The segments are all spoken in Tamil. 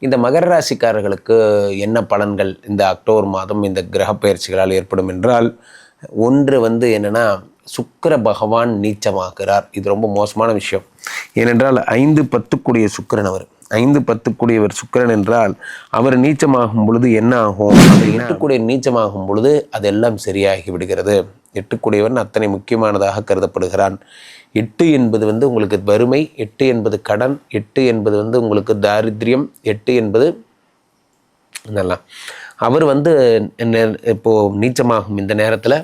இந்த மகர ராசிக்காரர்களுக்கு என்ன பலன்கள் இந்த அக்டோபர் மாதம் இந்த கிரக பயிற்சிகளால் ஏற்படும் என்றால் ஒன்று வந்து என்னென்னா சுக்கர பகவான் நீச்சமாகிறார் இது ரொம்ப மோசமான விஷயம். ஏனென்றால் ஐந்து பத்துக்குடிய சுக்கிரன் அவர். ஐந்து பத்துக்குடியவர் சுக்கிரன் என்றால் அவர் நீச்சமாகும் பொழுது என்ன ஆகும்? எட்டுக்குடிய நீச்சமாகும் பொழுது அதெல்லாம் சரியாகி விடுகிறது. எட்டுக்குடியவன் அத்தனை முக்கியமானதாக கருதப்படுகிறான். எட்டு என்பது வந்து உங்களுக்கு வறுமை எட்டு என்பது கடன் எட்டு என்பது வந்து உங்களுக்கு தாரித்ரியம் எட்டு என்பது இதெல்லாம் அவர் வந்து இப்போது நீச்சமாகும் இந்த நேரத்தில்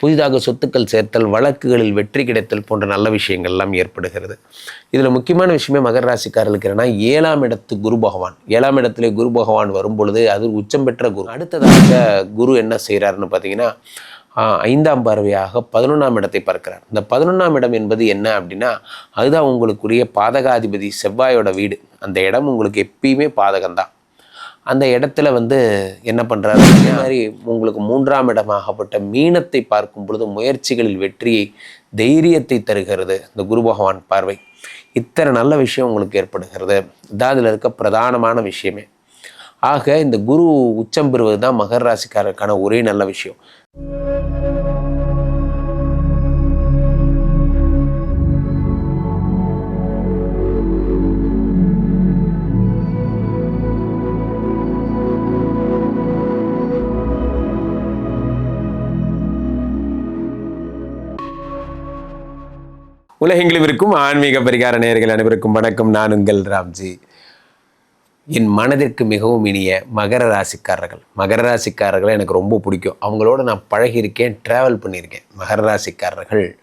புதிதாக சொத்துக்கள் சேர்த்தல் வழக்குகளில் வெற்றி கிடைத்தல் போன்ற நல்ல விஷயங்கள்லாம் ஏற்படுகிறது. இதில் முக்கியமான விஷயமே மகர ராசிக்காரர்களுக்கு என்னன்னா ஏழாம் இடத்து குரு பகவான். ஏழாம் இடத்திலே குரு பகவான் வரும் பொழுது அது உச்சம் பெற்ற குரு. அடுத்ததாக குரு என்ன செய்கிறாருன்னு பார்த்தீங்கன்னா ஐந்தாம் பார்வையாக பதினொன்றாம் இடத்தை பார்க்கிறார். இந்த பதினொன்றாம் இடம் என்பது என்ன அப்படின்னா அதுதான் உங்களுக்குரிய பாதகாதிபதி செவ்வாயோட வீடு. அந்த இடம் உங்களுக்கு எப்பயுமே பாதகம்தான். அந்த இடத்துல வந்து என்ன பண்ணுறாரு அதே மாதிரி உங்களுக்கு மூன்றாம் இடமாகப்பட்ட மீனத்தை பார்க்கும் பொழுது முயற்சிகளில் வெற்றியை தைரியத்தை தருகிறது இந்த குரு பகவான் பார்வை. இத்தனை நல்ல விஷயம் உங்களுக்கு ஏற்படுகிறது. இதான் அதில் இருக்க பிரதானமான விஷயமே. ஆக இந்த குரு உச்சம் பெறுவது தான் மகர ராசிக்காரருக்கான ஒரே நல்ல விஷயம். உலகெங்கிலும் இருக்கும் ஆன்மீக பரிகார நேயர்கள் அனைவருக்கும் வணக்கம். நான் உங்கள் ராம்ஜி. என் மனதிற்கு மிகவும் இனிய மகர ராசிக்காரர்கள். மகர ராசிக்காரர்களை எனக்கு ரொம்ப பிடிக்கும். அவங்களோட நான் பழகியிருக்கேன் ட்ராவல் பண்ணியிருக்கேன். மகர ராசிக்காரர்கள்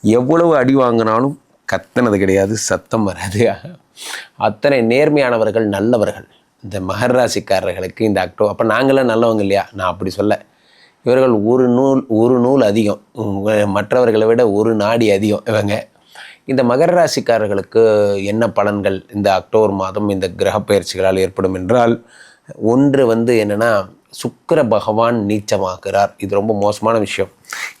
எவ்வளவு அடி வாங்கினாலும் கத்தனது கிடையாது சத்தம் வராது. அத்தனை நேர்மையானவர்கள் நல்லவர்கள். இந்த மகர ராசிக்காரர்களுக்கு இந்த அக்டோபர் அப்போ நாங்களாம் நல்லவங்க இல்லையா? நான் அப்படி சொல்ல. இவர்கள் ஒரு நூல் ஒரு நூல் அதிகம். மற்றவர்களை விட ஒரு நாடி அதிகம் இவங்க. இந்த மகர ராசிக்காரர்களுக்கு என்ன பலன்கள் இந்த அக்டோபர் மாதம் இந்த கிரக பயிற்சிகளால் ஏற்படும் என்றால் ஒன்று வந்து என்னென்னா சுக்கிர பகவான் நீச்சமாகிறார். இது ரொம்ப மோசமான விஷயம்.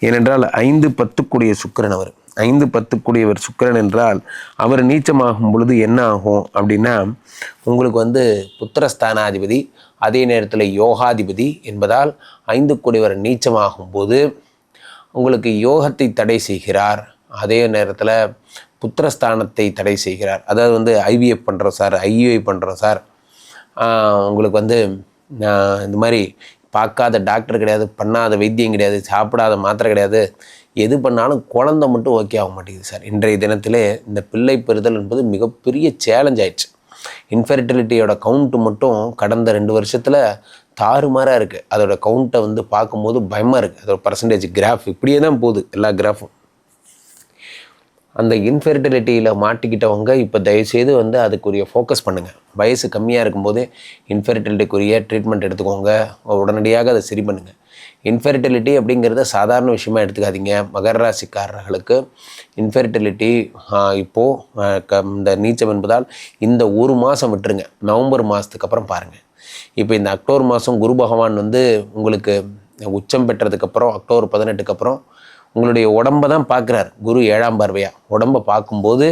ஏனென்றால் ஐந்து பத்துக்குடிய சுக்கிரன் அவர். ஐந்து பத்துக்குடியவர் சுக்கிரன் என்றால் அவர் நீச்சமாகும் பொழுது என்ன ஆகும் அப்படின்னா உங்களுக்கு வந்து புத்திரஸ்தானாதிபதி அதே நேரத்தில் யோகாதிபதி என்பதால் ஐந்து குடிவர் நீச்சமாகும் போது உங்களுக்கு யோகத்தை தடை செய்கிறார். அதே நேரத்தில் புத்திரஸ்தானத்தை தடை செய்கிறார். அதாவது வந்து ஐவிஎஃப் பண்ணுறோம் சார் ஐயுஐ பண்ணுறோம் சார் உங்களுக்கு வந்து நான் இந்த மாதிரி பார்க்காத டாக்டர் கிடையாது பண்ணாத வைத்தியம் கிடையாது சாப்பிடாத மாத்திரை கிடையாது. எது பண்ணாலும் குழந்தை மட்டும் ஓகே ஆக மாட்டேங்குது சார். இன்றைய தினத்திலே இந்த பிள்ளை பெறுதல் என்பது மிகப்பெரிய சேலஞ்ச் ஆயிடுச்சு. இன்ஃபெர்டிலிட்டியோட கவுண்ட் மட்டும் கடந்த ரெண்டு வருஷத்தில் தாறுமாறாக இருக்குது அதோட கவுண்ட்டை வந்து பார்க்கும்போது பயமாக இருக்குது அதோட பர்சன்டேஜ் கிராஃப் இப்படியே தான் போகுது எல்லா கிராஃபும் அந்த இன்ஃபெர்டிலிட்டியில் மாட்டிக்கிட்டவங்க இப்போ தயவுசெய்து வந்து அதுக்குரிய ஃபோக்கஸ் பண்ணுங்கள் வயசு கம்மியாக இருக்கும்போதே இன்ஃபெர்டிலிட்டிக்குரிய ட்ரீட்மெண்ட் எடுத்துக்கோங்க. உடனடியாக அதை சரி பண்ணுங்கள் இன்ஃபெர்டிலிட்டி அப்படிங்கிறத சாதாரண விஷயமா எடுத்துக்காதீங்க. மகர ராசிக்காரர்களுக்கு இன்ஃபெர்டிலிட்டி இப்போது இந்த நீச்சம் என்பதால் இந்த ஒரு மாதம் விட்டுருங்க. நவம்பர் மாதத்துக்கு அப்புறம் பாருங்கள் இப்போ இந்த அக்டோபர் மாதம் குரு பகவான் வந்து உங்களுக்கு உச்சம் பெற்றதுக்கப்புறம் அக்டோபர் பதினெட்டுக்கு அப்புறம் உங்களுடைய உடம்பை தான் பார்க்குறார். குரு ஏழாம் பார்வையாக உடம்பை பார்க்கும்போது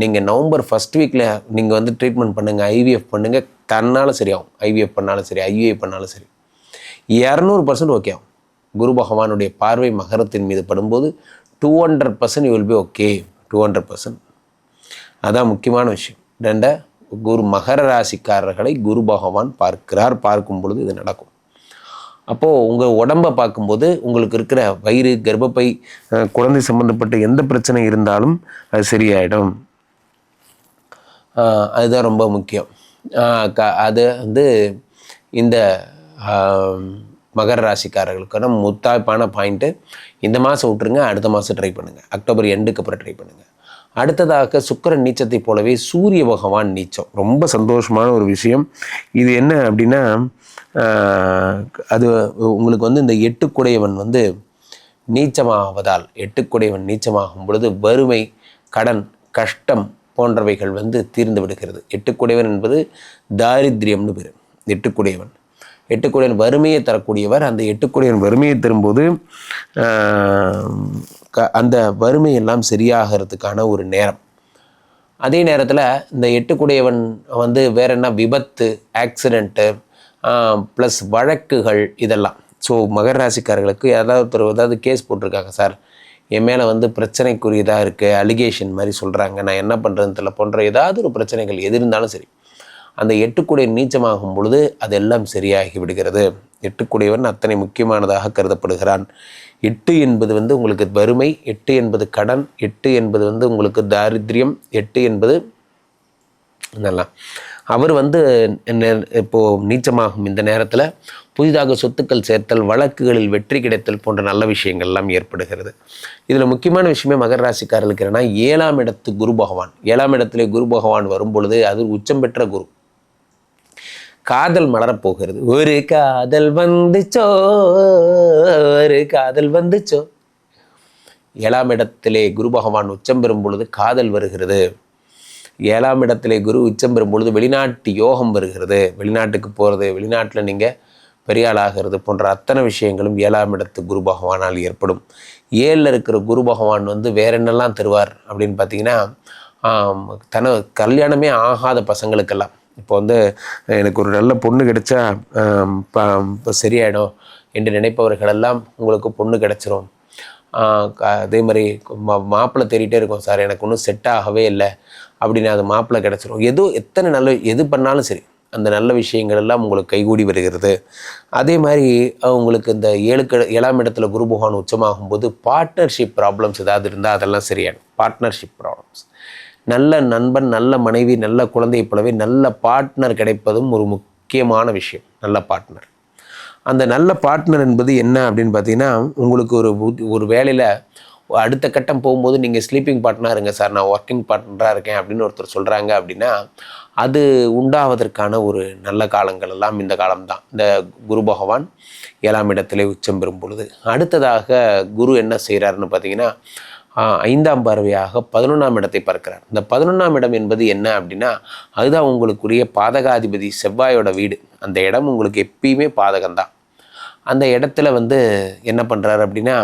நீங்கள் நவம்பர் ஃபஸ்ட் வீக்கில் நீங்கள் வந்து ட்ரீட்மெண்ட் பண்ணுங்கள் ஐவிஎஃப் பண்ணுங்கள் தன்னால் சரியாகும். ஐவிஎஃப் பண்ணாலும் சரி ஐவிஐ பண்ணாலும் சரி. இரநூறு பர்சன்ட் ஓகே ஆகும். குரு பகவானுடைய பார்வை மகரத்தின் மீது படும்போது two hundred percent you will be okay two hundred percent அதான் முக்கியமான விஷயம். ரெண்ட குரு மகர ராசிக்காரர்களை குரு பகவான் பார்க்கிறார். பார்க்கும் பொழுது இது நடக்கும். அப்போது உங்கள் உடம்பை பார்க்கும்போது உங்களுக்கு இருக்கிற வயிறு கர்ப்பப்பை குழந்தை சம்மந்தப்பட்ட எந்த பிரச்சனை இருந்தாலும் அது சரியாயிடும். அதுதான் ரொம்ப முக்கியம். க அது வந்து இந்த மகர ராசிக்காரர்களுக்கான முத்தாய்ப்பான பாயிண்ட்டு இந்த மாதம் விட்டுருங்க அடுத்த மாதம் ட்ரை பண்ணுங்கள் அக்டோபர் எண்டுக்கு அப்புறம் ட்ரை பண்ணுங்கள் அடுத்ததாக சுக்கிரன் நீச்சத்தை போலவே சூரிய பகவான் நீச்சம். ரொம்ப சந்தோஷமான ஒரு விஷயம். இது என்ன அப்படின்னா அது உங்களுக்கு வந்து இந்த எட்டுக்குடையவன் வந்து நீச்சமாவதால் எட்டுக்குடையவன் நீச்சமாகும் பொழுது வறுமை கடன் கஷ்டம் போன்றவைகள் வந்து தீர்ந்து விடுகிறது. எட்டுக்குடையவன் என்பது தாரித்ரியம்னு பேர். எட்டுக்குடையவன். எட்டுக்குடையவன் வறுமையை தரக்கூடியவர் அந்த எட்டுக்குடையவன் வறுமையை தரும்போது க- அந்த வறுமை எல்லாம் சரியாகிறதுக்கான ஒரு நேரம். அதே நேரத்தில் இந்த எட்டுக்குடையவன் வந்து வேற என்ன விபத்து ஆக்சிடெண்ட்டு ப்ளஸ் வழக்குகள் இதெல்லாம். ஸோ மகர ராசிக்காரர்களுக்கு ஏதாவது ஒரு ஏதாவது கேஸ் போட்டிருக்காங்க சார் என் மேலே வந்து பிரச்சனைக்குரியதாக இருக்குது அலிகேஷன் மாதிரி சொல்கிறாங்க நான் என்ன பண்ணுறதுன்னு தெரியல போன்ற ஏதாவது ஒரு பிரச்சனைகள் எது இருந்தாலும் சரி. அந்த எட்டுக்குடைய நீச்சமாகும் பொழுது அதெல்லாம் சரியாகி விடுகிறது. எட்டுக்குடையவன் அத்தனை முக்கியமானதாக கருதப்படுகிறான். எட்டு என்பது வந்து உங்களுக்கு வறுமை எட்டு என்பது கடன் எட்டு என்பது வந்து உங்களுக்கு தாரித்யம் எட்டு என்பது இதெல்லாம் அவர் வந்து இப்போது நீச்சமாகும் இந்த நேரத்தில் புதிதாக சொத்துக்கள் சேர்த்தல் வழக்குகளில் வெற்றி கிடைத்தல் போன்ற நல்ல விஷயங்கள் எல்லாம் ஏற்படுகிறது. இதில் முக்கியமான விஷயமே மகர ராசிக்காரர்களுக்கு என்னென்னா ஏழாம் இடத்து குரு பகவான். ஏழாம் இடத்துல குரு பகவான் வரும் பொழுது அது உச்சம் பெற்ற குரு. காதல் மலரப் போகிறது ஒரு காதல் வந்துச்சோ ஒரு காதல் வந்துச்சோ ஏழாம் இடத்திலே குரு பகவான் உச்சம் பெறும் பொழுது காதல் வருகிறது. ஏழாம் இடத்திலே குரு உச்சம் பெறும் பொழுது வெளிநாட்டு யோகம் வருகிறது. வெளிநாட்டுக்கு போகிறது வெளிநாட்டில் நீங்கள் பெரிய ஆளாகிறது போன்ற அத்தனை விஷயங்களும் ஏழாம் இடத்து குரு பகவானால் ஏற்படும். ஏழில் இருக்கிற குரு பகவான் வந்து வேற என்னெல்லாம் தருவார் அப்படின்னு பார்த்தீங்கன்னா தன கல்யாணமே ஆகாத பசங்களுக்கெல்லாம். இப்போ வந்து எனக்கு ஒரு நல்ல பொண்ணு கிடைச்சா ப- சரியாயிடும் என்று நினைப்பவர்களெல்லாம் உங்களுக்கு பொண்ணு கிடைச்சிரும். க- அதே மாதிரி மா மாப்பிள்ளை தேடிட்டே இருக்கும் சார் எனக்கு ஒன்றும் செட் ஆகவே இல்லை. அப்படின்னு அது மாப்பிள்ளை கிடச்சிரும். எது எத்தனை நல்ல எது பண்ணாலும் சரி அந்த நல்ல விஷயங்கள் எல்லாம் உங்களுக்கு கைகூடி வருகிறது. அதே மாதிரி உங்களுக்கு இந்த ஏழுக்கு ஏழாம் இடத்துல குரு பகவான் உச்சமாகும் போது பார்ட்னர்ஷிப் ப்ராப்ளம்ஸ் ஏதாவது இருந்தால் அதெல்லாம் சரியாகும் பார்ட்னர்ஷிப் ப்ராப்ளம்ஸ் நல்ல நண்பன் நல்ல மனைவி நல்ல குழந்தையை போலவே நல்ல பார்ட்னர் கிடைப்பதும் ஒரு முக்கியமான விஷயம். நல்ல பார்ட்னர் அந்த நல்ல பார்ட்னர் என்பது என்ன அப்படின்னு பார்த்தீங்கன்னா உங்களுக்கு ஒரு ஒரு வேலையில் அடுத்த கட்டம் போகும்போது நீங்கள் ஸ்லீப்பிங் பார்ட்னராக இருங்க சார் நான் ஒர்க்கிங் பார்ட்னராக இருக்கேன் அப்படின்னு ஒருத்தர் சொல்கிறாங்க அப்படின்னா அது உண்டாவதற்கான ஒரு நல்ல காலங்கள் எல்லாம் இந்த காலம்தான். இந்த குரு பகவான் ஏழாம் இடத்திலே உச்சம் பெறும் பொழுது. அடுத்ததாக குரு என்ன செய்கிறாருன்னு பார்த்தீங்கன்னா ஐந்தாம் பார்வையாக பதினொன்றாம் இடத்தை பார்க்கிறார். இந்த பதினொன்றாம் இடம் என்பது என்ன அப்படின்னா அதுதான் உங்களுக்குரிய பாதகாதிபதி செவ்வாயோட வீடு. அந்த இடம் உங்களுக்கு எப்பயுமே பாதகம்தான். அந்த இடத்துல வந்து என்ன பண்ணுறாரு அப்படின்னா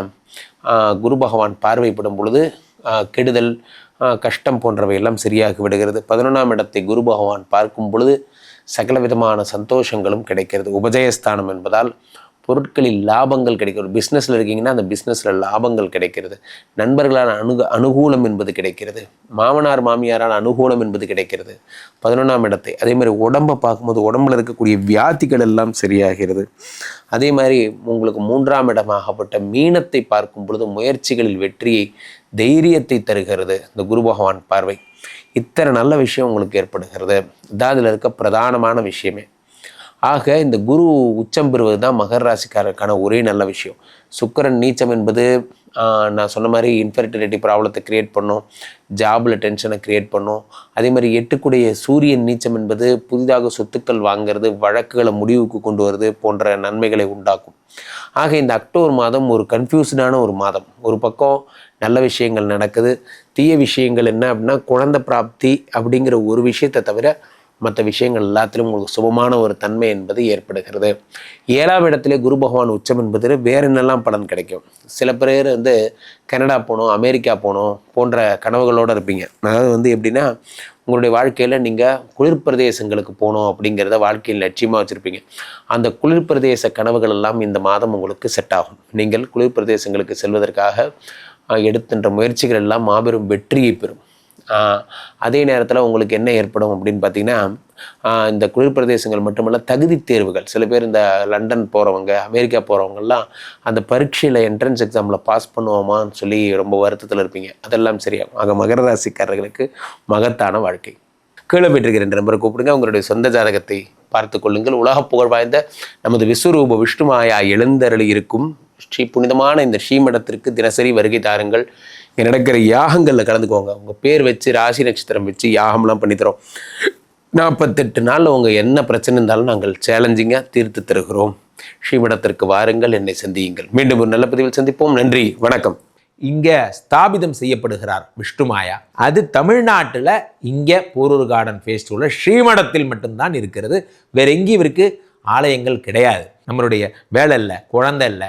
குரு பகவான் பார்வைப்படும் பொழுது கெடுதல் கஷ்டம் போன்றவை எல்லாம் சரியாகி விடுகிறது. பதினொன்றாம் இடத்தை குரு பகவான் பார்க்கும் பொழுது சகல விதமான சந்தோஷங்களும் கிடைக்கிறது. உபஜயஸ்தானம் என்பதால் பொருட்களில் லாபங்கள் கிடைக்கும் ஒரு பிஸ்னஸில் இருக்கீங்கன்னா அந்த பிஸ்னஸில் லாபங்கள் கிடைக்கிறது. நண்பர்களால் அணுக அனுகூலம் என்பது கிடைக்கிறது. மாமனார் மாமியாரால் அனுகூலம் என்பது கிடைக்கிறது. பதினொன்றாம் இடத்தை அதே மாதிரி உடம்பை பார்க்கும்போது உடம்புல இருக்கக்கூடிய வியாதிகள் எல்லாம் சரியாகிறது. அதே மாதிரி உங்களுக்கு மூன்றாம் இடமாகப்பட்ட மீனத்தை பார்க்கும் பொழுது முயற்சிகளில் வெற்றியை தைரியத்தை தருகிறது இந்த குரு பகவான் பார்வை. இத்தனை நல்ல விஷயம் உங்களுக்கு ஏற்படுகிறது. இதான் அதில் இருக்க பிரதானமான விஷயமே. ஆக இந்த குரு உச்சம் பெறுவது தான் மகர ராசிக்காரருக்கான ஒரே நல்ல விஷயம். சுக்கரன் நீச்சம் என்பது நான் சொன்ன மாதிரி இன்ஃபெர்டிலிட்டி ப்ராப்ளத்தை கிரியேட் பண்ணும். ஜாபில் டென்ஷனை கிரியேட் பண்ணும். அதே மாதிரி எட்டுக்குடைய சூரியன் நீச்சம் என்பது புதிதாக சொத்துக்கள் வாங்குறது வழக்குகளை முடிவுக்கு கொண்டு வருது போன்ற நன்மைகளை உண்டாக்கும். ஆக இந்த அக்டோபர் மாதம் ஒரு கன்ஃபியூஸ்டான ஒரு மாதம். ஒரு பக்கம் நல்ல விஷயங்கள் நடக்குது. தீய விஷயங்கள் என்ன அப்படின்னா குழந்தை பிராப்தி அப்படிங்கிற ஒரு விஷயத்தை தவிர மற்ற விஷயங்கள் எல்லாத்திலும் உங்களுக்கு சுபமான ஒரு தன்மை என்பது ஏற்படுகிறது. ஏழாம் இடத்துலேயே குரு பகவான் உச்சம் என்பது வேறு என்னெல்லாம் பலன் கிடைக்கும்? சில பேர் வந்து கனடா போகணும் அமெரிக்கா போகணும் போன்ற கனவுகளோடு இருப்பீங்க. அதாவது வந்து எப்படின்னா உங்களுடைய வாழ்க்கையில் நீங்கள் குளிர் பிரதேசங்களுக்கு போகணும் அப்படிங்கிறத வாழ்க்கையில் லட்சியமாக வச்சுருப்பீங்க. அந்த குளிர் பிரதேச கனவுகள் எல்லாம் இந்த மாதம் உங்களுக்கு செட் ஆகும். நீங்கள் குளிர் பிரதேசங்களுக்கு செல்வதற்காக அஹ், முயற்சிகள் எல்லாம் மாபெரும் வெற்றியை பெறும். அதே நேரத்தில் உங்களுக்கு என்ன ஏற்படும் அப்படின்னு பார்த்தீங்கன்னா இந்த குளிர் பிரதேசங்கள் மட்டுமல்ல தகுதி தேர்வுகள். சில பேர் இந்த லண்டன் போகிறவங்க அமெரிக்கா போகிறவங்கெல்லாம் அந்த பரீட்சையில் என்ட்ரன்ஸ் எக்ஸாமில் பாஸ் பண்ணுவோமான்னு சொல்லி ரொம்ப வருத்தத்தில் இருப்பீங்க. அதெல்லாம் சரியாகும். ஆக மகர ராசிக்காரர்களுக்கு மகத்தான வாழ்க்கை. கீழே ரெண்டு நம்பரை கூப்பிடுங்க. உங்களுடைய சொந்த ஜாதகத்தை பார்த்து கொள்ளுங்கள். உலக புகழ் வாய்ந்த நமது விஸ்வரூப விஷ்ணுமாயா எழுந்தருளி இருக்கும் ஸ்ரீ புனிதமான இந்த ஸ்ரீமடத்திற்கு தினசரி வருகை தாருங்கள். இங்கே நடக்கிற யாகங்களில் கலந்துக்கோங்க. உங்கள் பேர் வச்சு ராசி நட்சத்திரம் வச்சு யாகம்லாம் பண்ணித்தரோம் நாற்பத்தெட்டு நாளில் உங்கள் என்ன பிரச்சனை இருந்தாலும் நாங்கள் சேலஞ்சிங்காக தீர்த்து தருகிறோம். ஸ்ரீமடத்திற்கு வாருங்கள் என்னை சந்தியுங்கள். மீண்டும் ஒரு நல்ல பதிவில் சந்திப்போம். நன்றி வணக்கம். இங்கே ஸ்தாபிதம் செய்யப்படுகிறார் விஷ்ணுமாயா அது தமிழ்நாட்டில் இங்கே போரூர் கார்டன் ஃபேஸ்டிவலில் ஸ்ரீமடத்தில் மட்டும்தான் இருக்கிறது. வேற எங்கேயும் இவருக்கு ஆலயங்கள் கிடையாது. நம்மளுடைய வேலை இல்லை குழந்தை இல்லை